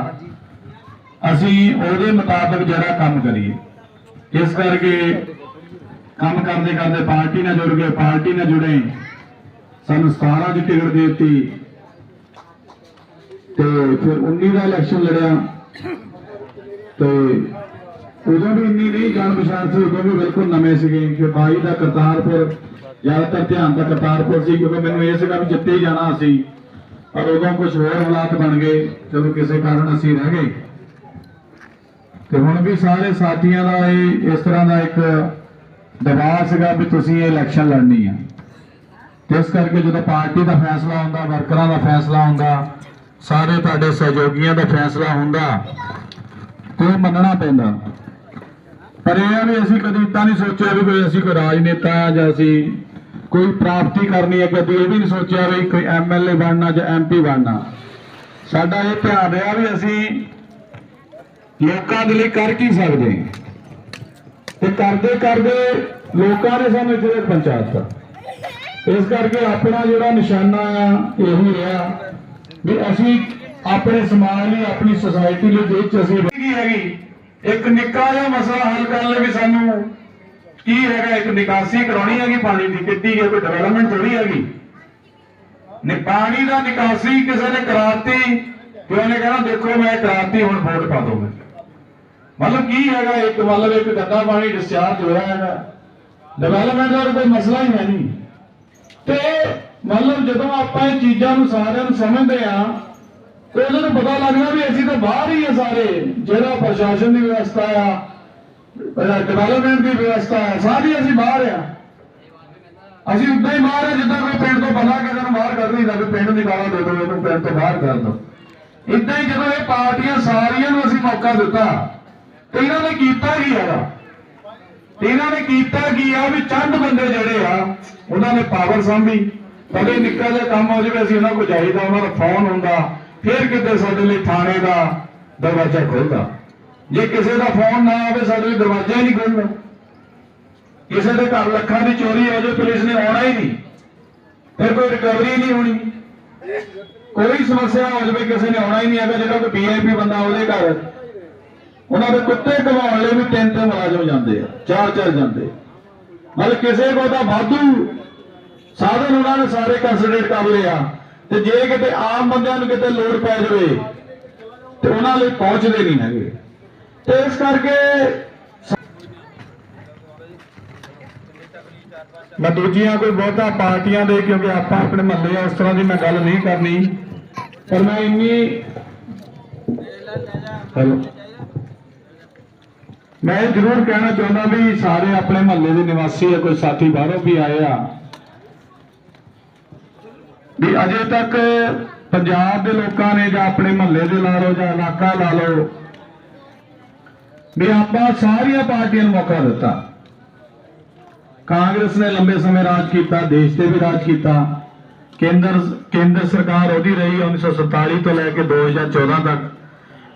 ਅਸੀਂ ਉਹਦੇ ਮੁਤਾਬਕ ਜਿਹੜਾ ਕੰਮ ਕਰੀਏ। ਇਸ ਕਰਕੇ ਕੰਮ ਕਰਦੇ ਕਰਦੇ ਪਾਰਟੀ ਨਾਲ ਜੁੜ ਗਏ, ਪਾਰਟੀ ਨਾਲ ਜੁੜੇ। ਸਾਨੂੰ 17 ਦੀ ਟਿਕਟ ਦੇ ਦਿੱਤੀ। ਤੇ ਫਿਰ 19 ਦਾ ਇਲੈਕਸ਼ਨ ਲੜਿਆ। ਤੇ ਉਦੋਂ ਵੀ ਇੰਨੀ ਨਹੀਂ ਜਾਣ ਪਛਾਣ ਸੀ, ਉਦੋਂ ਵੀ ਬਿਲਕੁਲ ਨਵੇਂ ਸੀਗੇ। ਕਿ ਬਾਈ ਦਾ ਕਰਤਾਰਪੁਰ, ਜ਼ਿਆਦਾਤਰ ਧਿਆਨ ਦਾ ਕਰਤਾਰਪੁਰ ਸੀ, ਕਿਉਂਕਿ ਮੈਨੂੰ ਇਹ ਸੀਗਾ ਵੀ ਜਿੱਤੇ ਹੀ ਜਾਣਾ ਸੀ ਪਰ ਉਦੋਂ ਕੁਝ ਹੋਰ ਹਾਲਾਤ ਬਣ ਗਏ, ਜਦੋਂ ਕਿਸੇ ਕਾਰਨ ਅਸੀਂ ਰਹਿ ਗਏ। ਤੇ ਹੁਣ ਵੀ ਸਾਰੇ ਸਾਥੀਆਂ ਦਾ ਇਹ ਇਸ ਤਰ੍ਹਾਂ ਦਾ ਇੱਕ ਦਬਾਅ ਸੀਗਾ ਵੀ ਤੁਸੀਂ ਇਹ ਇਲੈਕਸ਼ਨ ਲੜਨੀ ਆ। ਤੇ ਇਸ ਕਰਕੇ ਜਦੋਂ ਪਾਰਟੀ ਦਾ ਫੈਸਲਾ ਹੁੰਦਾ, ਵਰਕਰਾਂ ਦਾ ਫੈਸਲਾ ਹੁੰਦਾ, ਸਾਰੇ ਤੁਹਾਡੇ ਸਹਿਯੋਗੀਆਂ ਦਾ ਫੈਸਲਾ ਹੁੰਦਾ, ਤੇ ਉਹ ਮੰਨਣਾ ਪੈਂਦਾ। ਪਰ ਇਹ ਆ ਵੀ ਅਸੀਂ ਕਦੀ ਤਾਂ ਨਹੀਂ ਸੋਚਿਆ ਵੀ ਕੋਈ ਅਸੀਂ ਕੋਈ ਰਾਜਨੇਤਾ ਆ ਜਾਂ ਅਸੀਂ ਕੋਈ ਪ੍ਰਾਪਤੀ ਕਰਨੀ ਹੈ ਕਦੀ ਇਹ ਵੀ ਨਹੀਂ ਸੋਚਿਆ ਵੀ ਕੋਈ ਐਮਐਲਏ ਬਣਨਾ ਜਾਂ ਐਮਪੀ ਬਣਨਾ। ਸਾਡਾ ਇਹ ਧਿਆਨ ਰਿਹਾ ਵੀ ਅਸੀਂ ਲੋਕਾਂ ਦੇ ਲਈ ਕਰ ਕੀ ਸਕਦੇ? ਤੇ ਕਰਦੇ ਕਰਦੇ ਲੋਕਾਂ ਨੇ ਸਾਨੂੰ ਇੱਥੇ ਤੱਕ ਪਹੁੰਚਾਤਾ ਇਸ ਕਰਕੇ ਆਪਣਾ ਜਿਹੜਾ ਨਿਸ਼ਾਨਾ ਆ, ਇਹੀ ਰਿਹਾ ਵੀ ਅਸੀਂ ਆਪਣੇ ਸਮਾਜ ਲਈ, ਆਪਣੀ ਸੋਸਾਇਟੀ ਲਈ ਦੇਖ ਚ ਅਸੀਂ ਕੀ ਹੈਗੀ। ਇੱਕ ਨਿੱਕਾ ਜਿਹਾ ਮਸਲਾ ਹੱਲ ਕਰਨ ਲਈ ਵੀ ਸਾਨੂੰ ਕੀ ਹੈਗਾ, ਇੱਕ ਨਿਕਾਸੀ ਕਰਾਉਣੀ ਹੈਗੀ, ਪਾਣੀ ਦੀ ਕਿੱਡੀ ਹੈ ਕੋਈ ਡਿਵੈਲਪਮੈਂਟ ਥੋੜੀ ਹੈਗੀ। ਨੇ ਪਾਣੀ ਦਾ ਨਿਕਾਸੀ ਕਿਸੇ ਨੇ ਕਰਾਤੀ, ਤੇ ਉਹਨੇ ਕਹਿਣਾ, ਦੇਖੋ ਮੈਂ ਕਰਾਤੀ, ਹੁਣ ਵੋਟ ਪਾ ਦੋ ਮੈਂ ਮਤਲਬ ਕੀ ਹੈਗਾ? ਇੱਕ ਮਤਲਬ ਇੱਕ ਗੱਦਾ ਪਾਣੀ ਡਿਸਚਾਰਜ ਹੋਇਆ ਹੈਗਾ। ਡਿਵੈਲਪਮੈਂਟ ਦਾ ਕੋਈ ਮਸਲਾ ਹੀ ਹੈ ਨਹੀਂ। ਤੇ ਮਤਲਬ ਜਦੋਂ ਆਪਾਂ ਇਹ ਚੀਜ਼ਾਂ ਨੂੰ ਸਾਰਿਆਂ ਨੂੰ ਸਮਝਦੇ ਆ ਤੇ ਉਹਨਾਂ ਨੂੰ ਪਤਾ ਲੱਗਦਾ ਵੀ ਅਸੀਂ ਤਾਂ ਬਾਹਰ ਹੀ ਆ ਸਾਰੇ। ਜਿਹੜਾ ਪ੍ਰਸ਼ਾਸਨ ਦੀ ਵਿਵਸਥਾ ਆ ਡਿਵੈਲਪਮੈਂਟ ਦੀ ਵਿਵਸਥਾ ਆ, ਸਾਰੀ ਅਸੀਂ ਬਾਹਰ ਆ। ਅਸੀਂ ਉੱਦਾਂ ਹੀ ਬਾਹਰ ਆ, ਜਿੱਦਾਂ ਕੋਈ ਪਿੰਡ ਤੋਂ ਬੰਦਾ ਕਿਸੇ ਨੂੰ ਬਾਹਰ ਕਰ ਦਿੰਦਾ ਵੀ ਪਿੰਡ ਨਿਕਾਲਾ ਦੇ ਦਿਓ, ਇਹਨੂੰ ਪਿੰਡ ਤੋਂ ਬਾਹਰ ਕਰ ਦਿਓ। ਇਦਾਂ ਹੀ ਜਦੋਂ ਇਹ ਪਾਰਟੀਆਂ ਸਾਰੀਆਂ ਨੂੰ ਅਸੀਂ ਮੌਕਾ ਦਿੱਤਾ ਤੇ ਇਹਨਾਂ ਨੇ ਕੀਤਾ ਕੀ ਹੈਗਾ? ਇਹਨਾਂ ਨੇ ਕੀਤਾ ਕੀ ਆ ਵੀ ਚੰਦ ਬੰਦੇ ਜਿਹੜੇ ਆ, ਉਹਨਾਂ ਨੇ ਪਾਵਰ ਸਾਂਭੀ। ਕਦੇ ਨਿੱਕਾ ਜਿਹਾ ਕੰਮ ਹੋ ਜਾਵੇ, ਅਸੀਂ ਉਹਨਾਂ ਕੋਲ ਜਾਈਦਾ, ਉਹਨਾਂ ਦਾ ਫੋਨ ਹੁੰਦਾ, ਫਿਰ ਕਿਤੇ ਸਾਡੇ ਲਈ ਥਾਣੇ ਦਾ ਦਰਵਾਜ਼ਾ ਖੁੱਲਦਾ। ਜੇ ਕਿਸੇ ਦਾ ਫੋਨ ਨਾ ਆਵੇ, ਸਾਡੇ ਲਈ ਦਰਵਾਜ਼ਾ ਹੀ ਨਹੀਂ ਖੁੱਲਦਾ। ਕਿਸੇ ਦੇ ਘਰ ਲੱਖਾਂ ਦੀ ਚੋਰੀ ਹੋ ਜਾਵੇ, ਪੁਲਿਸ ਨੇ ਆਉਣਾ ਹੀ ਨਹੀਂ। ਫਿਰ ਕੋਈ ਰਿਕਵਰੀ ਨਹੀਂ ਹੋਣੀ। ਕੋਈ ਸਮੱਸਿਆ ਹੋ ਜਾਵੇ, ਕਿਸੇ ਨੇ ਆਉਣਾ ਹੀ ਨਹੀਂ ਹੈਗਾ, ਜਿਹੜਾ ਕੋਈ ਵੀਆਈਪੀ ਬੰਦਾ ਉਹਦੇ ਘਰ ਉਹਨਾਂ ਦੇ ਕੁੱਤੇ ਘਵਾਉਣ ਲਈ ਵੀ ਤਿੰਨ ਤਿੰਨ ਮੁਲਾਜ਼ਮ ਜਾਂਦੇ ਆ ਚਾਰ ਚਾਰ ਜਾਂਦੇ। ਮਤਲਬ ਕਿਸੇ ਕੋਲ ਤਾਂ ਵਾਧੂ ਸਾਧਨ ਉਹਨਾਂ ਨੇ ਸਾਰੇ ਕੰਸੀਡਰ ਕਰ ਲਿਆ ਤੇ ਜੇ ਕਿਤੇ ਆਮ ਬੰਦਿਆਂ ਨੂੰ ਕਿਤੇ ਲੋੜ ਪੈ ਜਾਵੇ ਤੇ ਉਹਨਾਂ ਲਈ ਪਹੁੰਚਦੇ ਨਹੀਂ ਹੈਗੇ। ਤੇ ਇਸ ਕਰਕੇ ਮੈਂ ਦੂਜੀਆਂ ਕੋਈ ਬਹੁਤਾ ਪਾਰਟੀਆਂ ਦੇ ਕਿਉਂਕਿ ਆਪਾਂ ਆਪਣੇ ਮਹੱਲੇ ਆ ਉਸ ਤਰ੍ਹਾਂ ਦੀ ਮੈਂ ਗੱਲ ਨਹੀਂ ਕਰਨੀ। ਪਰ ਮੈਂ ਇੰਨੀ ਹੈਲੋ। ਮੈਂ ਇਹ ਜ਼ਰੂਰ ਕਹਿਣਾ ਚਾਹੁੰਦਾ ਵੀ ਸਾਰੇ ਆਪਣੇ ਮਹੱਲੇ ਦੇ ਨਿਵਾਸੀ ਆ, ਕੋਈ ਸਾਥੀ ਬਾਹਰੋਂ ਵੀ ਆਏ ਆ। ਵੀ ਅਜੇ ਤੱਕ ਪੰਜਾਬ ਦੇ ਲੋਕਾਂ ਨੇ ਜਾਂ ਆਪਣੇ ਮਹੱਲੇ ਦੇ ਲਾ ਲਓ ਜਾਂ ਇਲਾਕਾ ਲਾ ਲਓ, ਵੀ ਆਪਾਂ ਸਾਰੀਆਂ ਪਾਰਟੀਆਂ ਨੂੰ ਮੌਕਾ ਦਿੱਤਾ। ਕਾਂਗਰਸ ਨੇ ਲੰਬੇ ਸਮੇਂ ਰਾਜ ਕੀਤਾ, ਦੇਸ਼ ਤੇ ਵੀ ਰਾਜ ਕੀਤਾ। ਕੇਂਦਰ ਕੇਂਦਰ ਸਰਕਾਰ ਉਹਦੀ ਰਹੀ 1947 ਤੋਂ ਲੈ ਕੇ 2014 ਤੱਕ।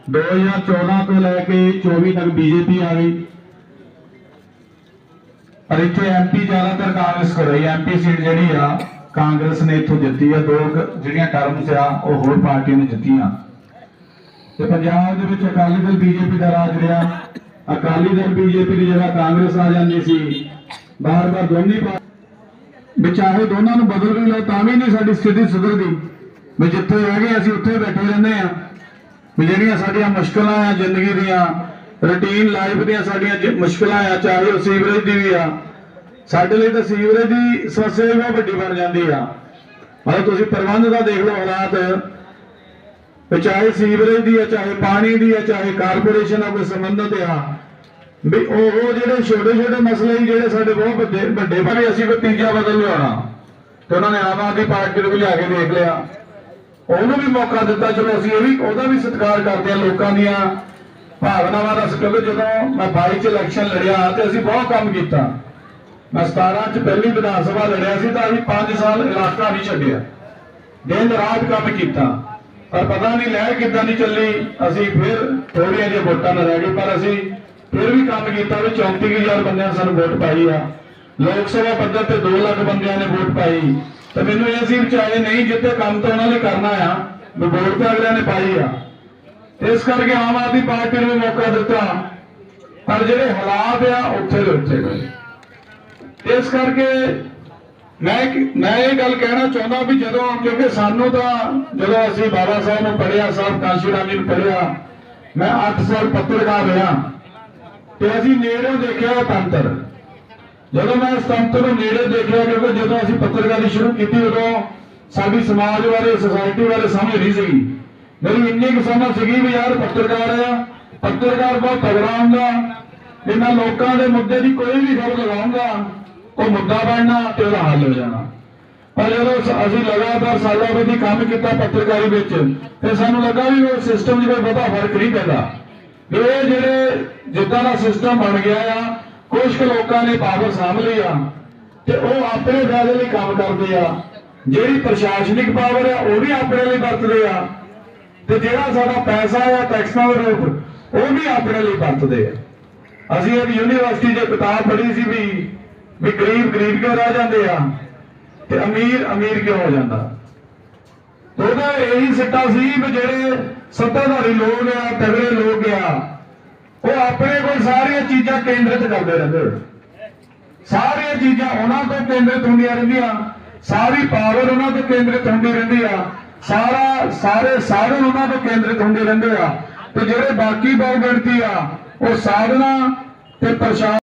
2014 ਤੋਂ ਲੈ ਕੇ 24 ਤੱਕ ਬੀਜੇਪੀ ਆ ਗਈ। ਪਰ ਇੱਥੇ ਐਮਪੀ ਜ਼ਿਆਦਾਤਰ ਕਾਂਗਰਸ ਕਰ ਰਹੀ ਐਮਪੀ ਸੀਟ ਜਿਹੜੀ ਆ, ਕਾਂਗਰਸ ਨੇ ਇੱਥੋਂ ਜਿੱਤੀ ਆ। ਦੋ ਜਿਹੜੀਆਂ ਟਰਮਸ ਆ, ਉਹ ਹੋਰ ਪਾਰਟੀਆਂ ਨੇ ਜਿੱਤੀਆਂ। ਤੇ ਪੰਜਾਬ ਦੇ ਵਿੱਚ ਅਕਾਲੀ ਦਲ ਬੀਜੇਪੀ ਦਾ ਰਾਜ ਰਿਹਾ। ਅਕਾਲੀ ਦਲ ਬੀਜੇਪੀ ਦੀ ਜਗ੍ਹਾ ਕਾਂਗਰਸ ਆ ਜਾਂਦੀ ਸੀ। ਬਾਰ-ਬਾਰ ਦੋਨੇ ਪਾ ਵੀ ਚਾਹੇ ਦੋਨਾਂ ਨੂੰ ਬਦਲ ਵੀ ਲਓ, ਤਾਂ ਵੀ ਨਹੀਂ ਸਾਡੀ ਸਥਿਤੀ ਸੁਧਰਦੀ। ਵੀ ਜਿੱਥੇ ਰਹਿ ਗਏ, ਅਸੀਂ ਉੱਥੇ ਬੈਠੇ ਰਹਿੰਦੇ ਆ ਵੀ ਜਿਹੜੀਆਂ ਸਾਡੀਆਂ ਮੁਸ਼ਕਲਾਂ ਆ ਜ਼ਿੰਦਗੀ ਦੀਆਂ ਰੁਟੀਨ ਲਾਈਫ ਦੀਆਂ ਸਾਡੀਆਂ ਮੁਸ਼ਕਲਾਂ ਆ, ਚਾਹੇ ਉਹ ਸੀਵਰੇਜ ਦੀ ਵੀ ਆ, ਸਾਡੇ ਲਈ ਤਾਂ ਸੀਵਰੇਜ ਦੀ ਸਮੱਸਿਆ ਵੀ ਬਹੁਤ ਵੱਡੀ ਬਣ ਜਾਂਦੀ ਆ। ਮਤਲਬ ਤੁਸੀਂ ਪ੍ਰਬੰਧ ਦਾ ਦੇਖ ਲਓ ਹਾਲਾਤ। ਵੀ ਚਾਹੇ ਸੀਵਰੇਜ ਦੀ ਆ, ਚਾਹੇ ਪਾਣੀ ਦੀ ਆ, ਚਾਹੇ ਕਾਰਪੋਰੇਸ਼ਨ ਨਾਲ ਕੋਈ ਸੰਬੰਧਿਤ ਆ, ਵੀ ਉਹ ਜਿਹੜੇ ਛੋਟੇ ਛੋਟੇ ਮਸਲੇ ਜਿਹੜੇ ਸਾਡੇ ਬਹੁਤ ਵੱਡੇ ਵੱਡੇ, ਭਾਵੇਂ ਅਸੀਂ ਕੋਈ ਤੀਜਾ ਬਦਲ ਲਿਆਉਣਾ, ਤੇ ਉਹਨਾਂ ਨੇ ਆਮ ਆਦਮੀ ਪਾਰਟੀ ਨੂੰ ਵੀ ਲਿਆ ਕੇ ਦੇਖ ਲਿਆ। ਉਹਨੂੰ ਵੀ ਮੌਕਾ ਦਿੱਤਾ ਚਲੋ ਅਸੀਂ ਇਹ ਵੀ, ਉਹਦਾ ਵੀ ਸਤਿਕਾਰ ਕਰਦੇ ਆ ਲੋਕਾਂ ਦੀਆਂ ਭਾਵਨਾਵਾਂ ਦਾ ਕਿਉਂਕਿ ਜਦੋਂ ਮੈਂ 22 ਚ ਇਲੈਕਸ਼ਨ ਲੜਿਆ ਤੇ ਅਸੀਂ ਬਹੁਤ ਕੰਮ ਕੀਤਾ। ਮੈਂ 17 ਚ ਪਹਿਲੀ ਵਿਧਾਨ ਸਭਾ ਲੜਿਆ ਸੀ ਤਾਂ ਅਸੀਂ 5 ਸਾਲ ਇਲਾਕਾ ਨਹੀਂ ਛੱਡਿਆ। ਦਿਨ ਰਾਤ ਕੰਮ ਕੀਤਾ। ਪਰ ਪਤਾ ਨਹੀਂ ਲਹਿਰ ਕਿੱਦਾਂ ਦੀ ਚੱਲੀ, ਅਸੀਂ ਫਿਰ ਥੋੜੀਆਂ ਜਿਹੀਆਂ ਵੋਟਾਂ ਨਾਲ ਰਹਿ ਗਏ, ਪਰ ਅਸੀਂ ਫਿਰ ਵੀ ਕੰਮ ਕੀਤਾ ਵੀ 34000 ਬੰਦਿਆਂ ਨੇ ਸਾਨੂੰ ਵੋਟ ਪਾਈ ਆ। ਲੋਕ ਸਭਾ ਪੱਧਰ ਤੇ 2 ਲੱਖ ਬੰਦਿਆਂ ਨੇ ਵੋਟ ਪਾਈ। ਤੇ ਮੈਨੂੰ ਇਹ ਸੀ ਵਿਚਾਰੇ ਨਹੀਂ ਜਿੱਤੇ ਕੰਮ ਤਾਂ ਉਹਨਾਂ ਨੇ ਕਰਨਾ ਆ ਵੀ ਵੋਟ ਤਾਂ ਅਗਲਿਆਂ ਨੇ ਪਾਈ ਆ। ਇਸ ਕਰਕੇ ਆਮ ਆਦਮੀ ਪਾਰਟੀ ਨੂੰ ਵੀ ਮੌਕਾ ਦਿੱਤਾ, ਪਰ ਜਿਹੜੇ ਹਾਲਾਤ ਆ, ਉੱਥੇ ਦੇ ਉੱਥੇ ਗਏ ਇਸ ਕਰਕੇ ਮੈਂ ਮੈਂ ਇਹ ਗੱਲ ਕਹਿਣਾ ਚਾਹੁੰਦਾ ਵੀ ਜਦੋਂ, ਕਿਉਂਕਿ ਸਾਨੂੰ ਤਾਂ ਜਦੋਂ ਅਸੀਂ ਬਾਬਾ ਸਾਹਿਬ ਨੂੰ ਪੜਿਆ ਸਾਹਿਬ ਕਾਂਸ਼ੀਰਾਮ ਜੀ ਨੂੰ ਪੜਿਆ ਮੈਂ 8 ਸਾਲ ਪੱਤਰਕਾਰ ਰਿਹਾ, ਤੇ ਅਸੀਂ ਨੇੜੋਂ ਦੇਖਿਆ ਉਹ ਤੰਤਰ। ਜਦੋਂ ਮੈਂ ਇਸ ਤੰਤਰ ਨੂੰ ਨੇੜੇ ਦੇਖਿਆ ਕਿਉਂਕਿ ਜਦੋਂ ਅਸੀਂ ਪੱਤਰਕਾਰੀ ਸ਼ੁਰੂ ਕੀਤੀ, ਉਦੋਂ ਸਾਡੀ ਸਮਾਜ ਬਾਰੇ ਸੁਸਾਇਟੀ ਬਾਰੇ ਸਮਝ ਨਹੀਂ ਸੀਗੀ ਮੇਰੀ ਇੰਨੀ ਕੁ ਸਮਝ ਸੀਗੀ ਵੀ ਯਾਰ ਪੱਤਰਕਾਰ ਆ, ਪੱਤਰਕਾਰ ਬਹੁਤ ਤਗੜਾ ਹੁੰਦਾ। ਵੀ ਲੋਕਾਂ ਦੇ ਮੁੱਦੇ ਦੀ ਕੋਈ ਵੀ ਖਬਰ ਲਗਾਉਂਗਾ ਉਹ ਮੁੱਦਾ ਬਣਨਾ ਤੇ ਉਹਦਾ ਹੱਲ ਹੋ ਜਾਣਾ। ਪਰ ਜਦੋਂ ਅਸੀਂ ਲਗਾਤਾਰ ਸਾਲਾਂ ਵਿੱਚ ਕੰਮ ਕੀਤਾ ਪੱਤਰਕਾਰੀ ਵਿੱਚ, ਤੇ ਸਾਨੂੰ ਲੱਗਾ ਵੀ ਉਹ ਸਿਸਟਮ 'ਚ ਕੋਈ ਬਹੁਤਾ ਫ਼ਰਕ ਨਹੀਂ ਪੈਂਦਾ। ਵੀ ਇਹ ਜਿਹੜੇ ਜਿੱਦਾਂ ਦਾ ਸਿਸਟਮ ਬਣ ਗਿਆ ਆ ਕੁਝ ਕੁ ਲੋਕਾਂ ਨੇ ਪਾਵਰ ਸਾਂਭ ਲਈ ਆ ਤੇ ਉਹ ਆਪਣੇ ਫਾਇਦੇ ਲਈ ਕੰਮ ਕਰਦੇ ਆ। ਜਿਹੜੀ ਪ੍ਰਸ਼ਾਸਨਿਕ ਪਾਵਰ ਆ, ਉਹ ਵੀ ਆਪਣੇ ਲਈ ਵਰਤਦੇ ਆ। ਤੇ ਜਿਹੜਾ ਸਾਡਾ ਪੈਸਾ ਆ ਟੈਕਸਾਂ ਦਾ ਰੂਪ, ਉਹ ਵੀ ਆਪਣੇ ਲਈ ਵਰਤਦੇ ਆ। ਅਸੀਂ ਇੱਕ ਯੂਨੀਵਰਸਿਟੀ 'ਚ ਕਿਤਾਬ ਪੜ੍ਹੀ ਸੀ ਵੀ ਵੀ ਗਰੀਬ ਗਰੀਬ ਕਿਉਂ ਰਹਿ ਜਾਂਦੇ ਆ? ਤੇ ਅਮੀਰ ਅਮੀਰ ਕਿਉਂ ਹੋ ਜਾਂਦਾ? ਤੇ ਉਹਦਾ ਇਹੀ ਸਿੱਟਾ ਸੀ ਵੀ ਜਿਹੜੇ ਸੱਤਾਧਾਰੀ ਲੋਕ ਆ, ਤਗੜੇ ਲੋਕ ਆ ਉਹ ਆਪਣੇ ਕੋਲ ਸਾਰੀਆਂ ਚੀਜ਼ਾਂ ਕੇਂਦਰਿਤ ਕਰਦੇ ਰਹਿੰਦੇ। ਸਾਰੀਆਂ ਚੀਜ਼ਾਂ ਉਹਨਾਂ ਤੋਂ ਕੇਂਦਰਿਤ ਹੁੰਦੀਆਂ ਰਹਿੰਦੀਆਂ। ਸਾਰੀ ਪਾਵਰ ਉਹਨਾਂ ਤੋਂ ਕੇਂਦਰਿਤ ਹੁੰਦੀ ਰਹਿੰਦੀ ਆ। ਸਾਰਾ, ਸਾਰੇ ਸਾਧਨ ਉਹਨਾਂ ਤੋਂ ਕੇਂਦਰਿਤ ਹੁੰਦੇ ਰਹਿੰਦੇ ਆ। ਤੇ ਜਿਹੜੇ ਬਾਕੀ ਬਹੁਗਿਣਤੀ ਆ, ਉਹ ਸਾਧਨਾ ਤੇ ਪ੍ਰਸ਼ਾਸਨ